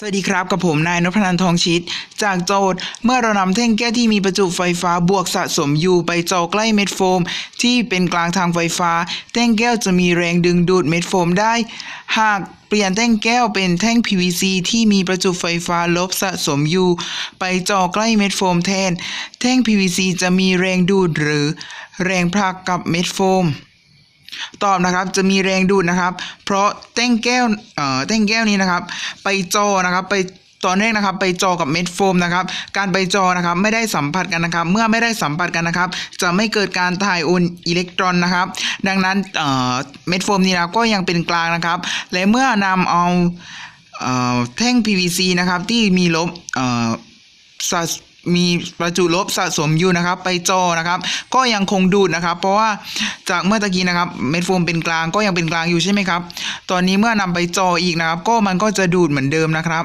สวัสดีครับ กับผมนายนพนันทองชิต จากโจทย์ เมื่อเรานำแท่งแก้วที่มีประจุไฟฟ้าบวกสะสมอยู่ไปจ่อใกล้เม็ดโฟม ที่เป็นกลางทางไฟฟ้า แท่งแก้วจะมีแรงดึงดูดเม็ดโฟมได้ หากเปลี่ยนแท่งแก้วเป็นแท่ง PVC ที่มีประจุไฟฟ้าลบสะสมอยู่ไปจ่อใกล้เม็ดโฟมแทน แท่ง PVC จะมีแรงดูดหรือ แรงผลักกับเม็ดโฟม ตอบนะครับจะมีแรงดูดนะครับ เพราะแท่งแก้วเอ่อแท่งแก้วนี้นะครับ ไปจอนะครับไปตอนแรกนะครับไปจอกับเม็ดโฟมนะครับ การไปจอนะครับไม่ได้สัมผัสกันนะครับ เมื่อไม่ได้สัมผัสกันนะครับ จะไม่เกิดการถ่ายโอนอิเล็กตรอนนะครับ ดังนั้นเอ่อเม็ดโฟมนี้นะก็ยังเป็นกลางนะครับ และเมื่อนำเอาเอ่อแท่ง PVC นะครับที่มีลบเอ่อ มีประจุลบสะสมอยู่นะครับไปจอนะครับ ก็ยังคงดูดนะครับ เพราะว่าจากเมื่อตะกี้นะครับเม็ดโฟมเป็นกลางก็ยังเป็นกลางอยู่ใช่ไหมครับ ตอนนี้เมื่อนำไปจออีกนะครับ ก็มันก็จะดูดเหมือนเดิมนะครับ